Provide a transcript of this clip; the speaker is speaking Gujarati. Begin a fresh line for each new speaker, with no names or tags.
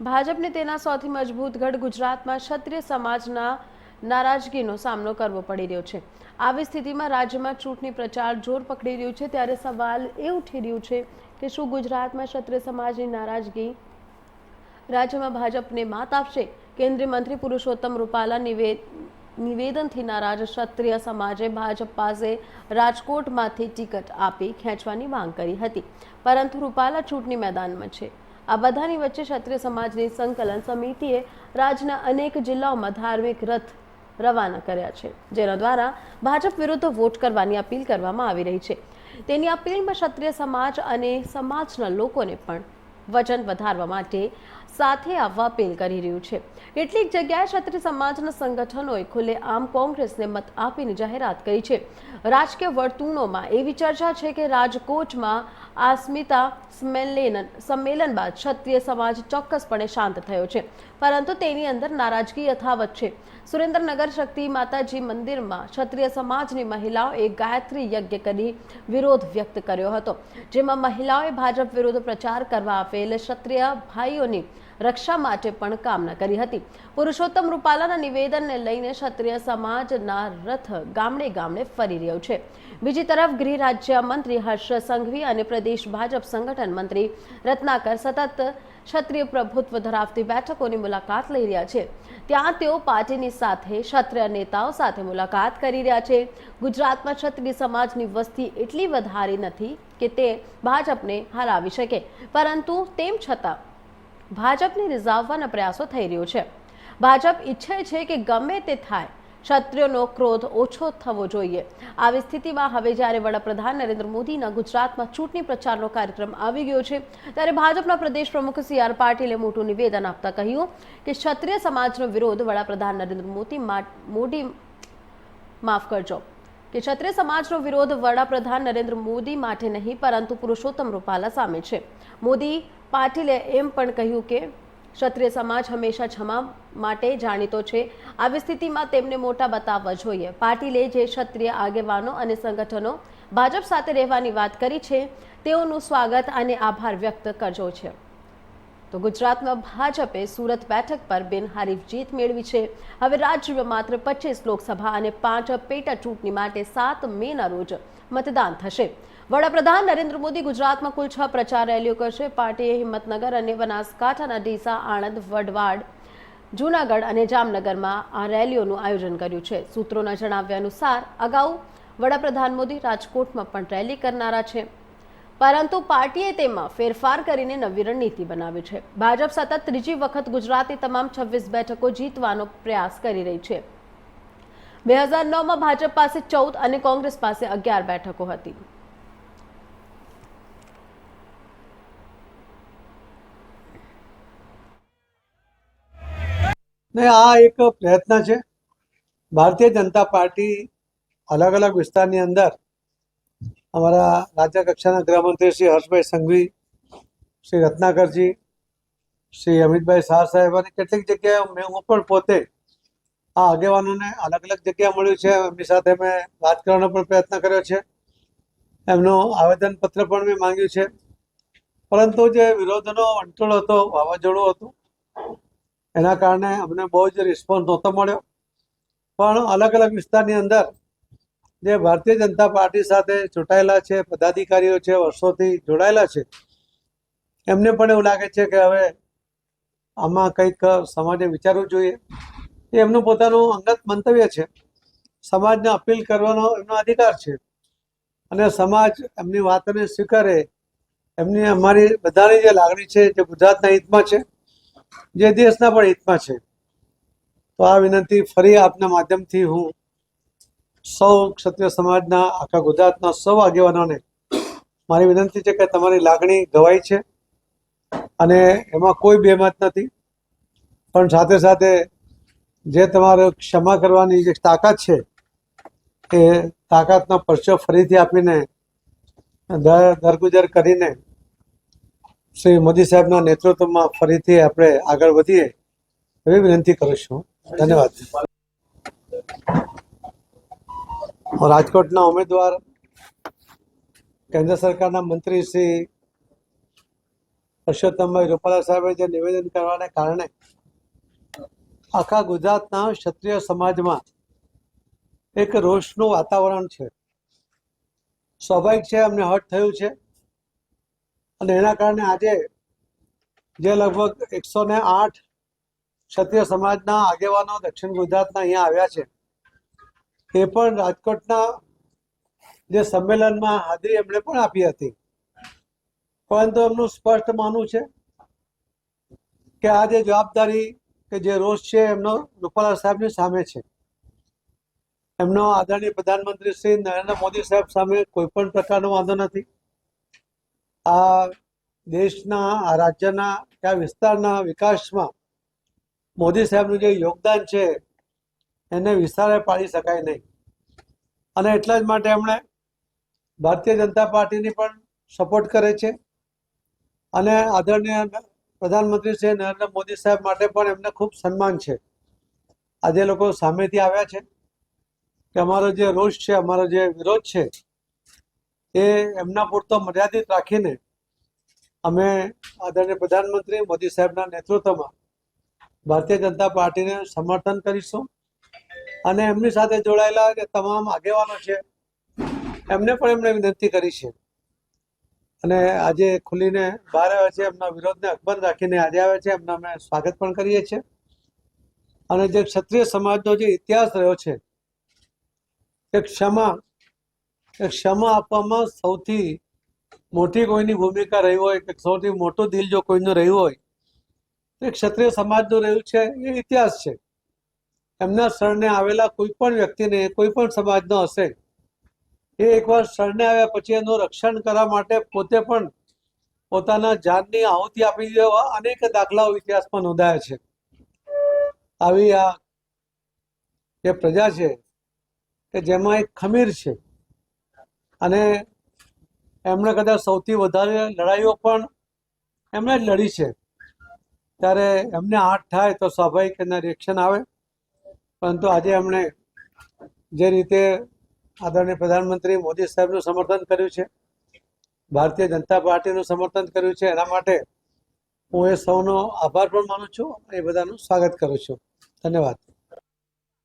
ભાજપને તેના સૌથી મજબૂત ગઢ ગુજરાતમાં ક્ષત્રિય સમાજના નારાજગીનો સામનો કરવો પડી રહ્યો છે. આવી સ્થિતિમાં રાજ્યમાં ચૂંટણી પ્રચાર જોર પકડી રહ્યું છે, ત્યારે સવાલ એ ઉઠી રહ્યું છે કે શું ગુજરાતમાં ક્ષત્રિય સમાજની નારાજગી રાજ્યમાં ભાજપને માત આપશે? કેન્દ્રીય મંત્રી પુરુષોત્તમ રૂપાલા નિવેદ નિવેદનથી નારાજ ક્ષત્રિય સમાજે ભાજપ પાસે રાજકોટમાંથી ટિકિટ આપી ખેંચવાની માંગ કરી હતી. પરંતુ રૂપાલા ચૂંટણી મેદાનમાં છે. આ બધાની વચ્ચે ક્ષત્રિય સમાજની સંકલન સમિતિએ રાજ્યના અનેક જિલ્લાઓમાં ધાર્મિક રથ રવાના કર્યા છે, જેના દ્વારા ભાજપ વિરુદ્ધ વોટ કરવાની અપીલ કરવામાં આવી રહી છે. તેની અપીલમાં ક્ષત્રિય સમાજ અને સમાજના લોકોને પણ વજન વધારવા માટે સાથે આવવા અપીલ કરી રહ્યું છે. કેટલીક જગ્યાએ ક્ષત્રિય સમાજના સંગઠનોએ ખુલ્લે આમ કોંગ્રેસને મત આપીને જાહેરાત કરી છે. રાજકીય વર્તુળોમાં એવી ચર્ચા છે કે રાજકોટમાં આસ્મિતા સંમેલન સંમેલન બાદ ક્ષત્રિય સમાજ ચોક્કસપણે શાંત થયો છે. પરંતુ તેની અંદર નારાજગી યથાવત છે. સુરેન્દ્રનગર શક્તિ માતાજી મંદિરમાં ક્ષત્રિય સમાજની મહિલાઓએ ગાયત્રી યજ્ઞ કરી વિરોધ વ્યક્ત કર્યો હતો, જેમાં મહિલાઓએ ભાજપ વિરુદ્ધ પ્રચાર કરવા આપેલ ક્ષત્રિય ભાઈઓની રક્ષા માટે પણ કામના કરી હતી. પુરુષોત્તમ રૂપાલાના નિવેદનને લઈને ક્ષત્રિય સમાજના રથ ગામડે ગામડે ફરી રહ્યો છે. બીજી તરફ ગૃહ રાજ્ય મંત્રી હર્ષ સંઘવી અને પ્રદેશ ભાજપ સંગઠન મંત્રી રત્નાકર સતત ક્ષત્રિય પ્રભુત્વ ધરાવતી બેઠકોની મુલાકાત લઈ રહ્યા છે. ત્યાં તેઓ પાર્ટીની સાથે ક્ષત્રિય નેતાઓ સાથે મુલાકાત કરી રહ્યા છે. ગુજરાતમાં ક્ષત્રિય સમાજની વસ્તી એટલી વધારી નથી કે તે ભાજપને હરાવી શકે. પરંતુ તેમ છતાં ભાજપને રિઝાવવાના પ્રયાસો થઈ રહ્યો છે. ભાજપ ઈચ્છે છે કે ગમે તે થાય, ક્ષત્રિયોનો ક્રોધ ઓછો થવો જોઈએ. આવી સ્થિતિમાં હવે જ્યારે વડાપ્રધાન નરેન્દ્ર મોદીના ગુજરાતમાં ચૂંટણી પ્રચારનો કાર્યક્રમ આવી ગયો છે, ત્યારે ભાજપના પ્રદેશ પ્રમુખ સી આર પાટીલે મોટું નિવેદન આપતા કહ્યું કે ક્ષત્રિય સમાજનો વિરોધ વડાપ્રધાન નરેન્દ્ર મોદી મોદી માફ કરજો કે ક્ષત્રિય સમાજનો વિરોધ વડાપ્રધાન નરેન્દ્ર મોદી માટે નહીં, પરંતુ પુરુષોત્તમ રૂપાલા સામે છે. મોદી પાટીલે એમ પણ કહ્યું કે ક્ષત્રિય સમાજ હંમેશા ક્ષમા માટે જાણીતો છે. આવી સ્થિતિમાં તેમને મોટા બતાવવા જોઈએ. પાટીલે જે ક્ષત્રિય આગેવાનો અને સંગઠનો ભાજપ સાથે રહેવાની વાત કરી છે, તેઓનું સ્વાગત અને આભાર વ્યક્ત કરજો છે. તો ગુજરાતમાં ભાજપે સુરત બેઠક પર બિનહરીફ જીત મેળવી છે. હવે રાજ્યમાં માત્ર પચીસ લોકસભા અને પાંચ પેટા ચૂંટણી માટે સાત મેના રોજ મતદાન થશે. વડાપ્રધાન નરેન્દ્ર મોદી ગુજરાતમાં કુલ છ પ્રચાર રેલીઓ કરશે. પાર્ટીએ હિંમતનગર અને બનાસકાંઠાના ડીસા, આણંદ વડવાડ જૂનાગઢ અને જામનગરમાં આ રેલીઓનું આયોજન કર્યું છે. સૂત્રોના જણાવ્યા અનુસાર, અગાઉ વડાપ્રધાન મોદી રાજકોટમાં પણ રેલી કરનારા છે. પરંતુ પાર્ટીએ તેમાં ફેરફાર કરીને નવી રણનીતિ બનાવી છે. ભાજપ સતત ત્રીજી વખત ગુજરાતની તમામ છવ્વીસ બેઠકો જીતવાનો પ્રયાસ કરી રહી છે. બે હજાર નવમાં ભાજપ પાસે ચૌદ અને કોંગ્રેસ પાસે અગિયાર બેઠકો હતી.
ને આ એક પ્રયત્ન છે. ભારતીય જનતા પાર્ટી અલગ અલગ વિસ્તારની અંદર અમારા રાજ્ય કક્ષાના ગૃહમંત્રી શ્રી હર્ષભાઈ સંઘવી, શ્રી રત્નાકરજી, શ્રી અમિતભાઈ શાહ સાહેબ અને કેટલીક જગ્યાએ મેં હું પણ પોતે આ આગેવાનોને અલગ અલગ જગ્યા મળ્યું છે. એમની સાથે મેં વાત કરવાનો પણ પ્રયત્ન કર્યો છે. એમનું આવેદનપત્ર પણ મેં માંગ્યું છે. પરંતુ જે વિરોધનો અંટોળ હતો, વાવાઝોડું હતું, એના કારણે અમને બહુ જ રિસ્પોન્સ નહોતો મળ્યો. પણ અલગ અલગ વિસ્તારની અંદર જે ભારતીય જનતા પાર્ટી સાથે ચૂંટાયેલા છે, પદાધિકારીઓ છે, વર્ષોથી જોડાયેલા છે, એમને પણ એવું લાગે છે કે હવે આમાં કંઈક સમાજે વિચારવું જોઈએ. એ એમનું પોતાનું અંગત મંતવ્ય છે. સમાજને અપીલ કરવાનો એમનો અધિકાર છે. અને સમાજ એમની વાતને સ્વીકારે. એમની અમારી બધાની જે લાગણી છે જે ગુજરાતના હિતમાં છે. જે દેશના પણ હિતમાં છે. તો આ વિનંતી ફરી આપના માધ્યમથી હું સૌ ક્ષત્રિય સમાજના, આખા ગુજરાતના સૌ આગેવાનોને મારી વિનંતી છે કે તમારી લાગણી ગવાઈ છે અને એમાં કોઈ બેમત નથી. પણ સાથે સાથે જે તમારે ક્ષમા કરવાની જે તાકાત છે એ તાકાતનો પરચો ફરીથી આપીને દરગુજર કરીને શ્રી મોદી સાહેબના નેતૃત્વમાં ફરીથી આપણે આગળ વધીએ એવી વિનંતી કરું છું. ધન્યવાદ. રાજકોટના ઉમેદવાર કેન્દ્ર સરકારના મંત્રી શ્રી પરસોત્તમભાઈ રૂપાલા સાહેબે જે નિવેદન કરવાને કારણે આખા ગુજરાતના ક્ષત્રિય સમાજમાં એક રોષનું વાતાવરણ છે. સ્વાભાવિક છે, અમને હર્ટ થયું છે અને એના કારણે આજે જે લગભગ એકસો ને આઠ ક્ષત્રિય સમાજના આગેવાનો દક્ષિણ ગુજરાતના અહીંયા આવ્યા છે. એ પણ રાજકોટના જે સંમેલનમાં હાજરી એમણે પણ આપી હતી. પરંતુ એમનું સ્પષ્ટ માનવું છે કે આ જે જવાબદારી કે જે રોષ છે એમનો રૂપાલા સાહેબની સામે છે. એમનો આદરણીય પ્રધાનમંત્રી શ્રી નરેન્દ્ર મોદી સાહેબ સામે કોઈ પણ પ્રકારનો વાંધો નથી. આ દેશના, આ રાજ્યના આ વિસ્તારના વિકાસમાં મોદી સાહેબનું જે યોગદાન છે એને વિસ્તારે પાડી શકાય નહીં. અને એટલા જ માટે એમણે ભારતીય જનતા પાર્ટીની પણ સપોર્ટ કરે છે. અને આદરણીય પ્રધાનમંત્રી શ્રી નરેન્દ્ર મોદી સાહેબ માટે પણ એમને ખૂબ સન્માન છે. આજે લોકો સામેથી આવ્યા છે કે અમારો જે રોષ છે, અમારો જે વિરોધ છે, એ એમના પૂરતો મર્યાદિત રાખીને અમે આદરણીય પ્રધાનમંત્રી મોદી સાહેબના નેતૃત્વમાં ભારતીય જનતા પાર્ટીને સમર્થન કરીશું. અને એમની સાથે જોડાયેલા જે તમામ આગેવાનો છે, એમને પણ એમણે વિનંતી કરી છે. અને આજે ખુલીને બહાર આવ્યા છે, એમના વિરોધને અકબંધ રાખીને આજે આવ્યા છે, એમના અમે સ્વાગત પણ કરીએ છીએ. અને જે ક્ષત્રિય સમાજનો જે ઇતિહાસ રહ્યો છે, એ ક્ષમા એ ક્ષમા આપવામાં સૌથી મોટી કોઈની ભૂમિકા રહી હોય કે સૌથી મોટું દિલ જો કોઈનું રહ્યું હોય, તો એ ક્ષત્રિય સમાજનું રહ્યું છે, એ ઇતિહાસ છે. એમના શરણે આવેલા કોઈ પણ વ્યક્તિને કોઈ પણ સમાજનો હશે, એ એકવાર શરણે આવ્યા પછી એનું રક્ષણ કરવા માટે પોતે પણ પોતાના જાનની આહુતિ આપી દેવા અનેક દાખલાઓ ઇતિહાસમાં નોંધાયા છે. આવી આ જે પ્રજા છે, કે જેમાં એક ખમીર છે, અને એમણે કદાચ સૌથી વધારે લડાઈઓ પણ એમણે જ લડી છે. ત્યારે એમને હાથ થાય તો સ્વાભાવિક એના રિએક્શન આવે. પરંતુ આજે એમણે જે રીતે આદરણીય પ્રધાનમંત્રી મોદી સાહેબનું સમર્થન કર્યું છે, ભારતીય જનતા પાર્ટીનું સમર્થન કર્યું છે, એના માટે હું એ સૌનો આભાર પણ માનું છું એ બધાનું સ્વાગત કરું છું. ધન્યવાદ.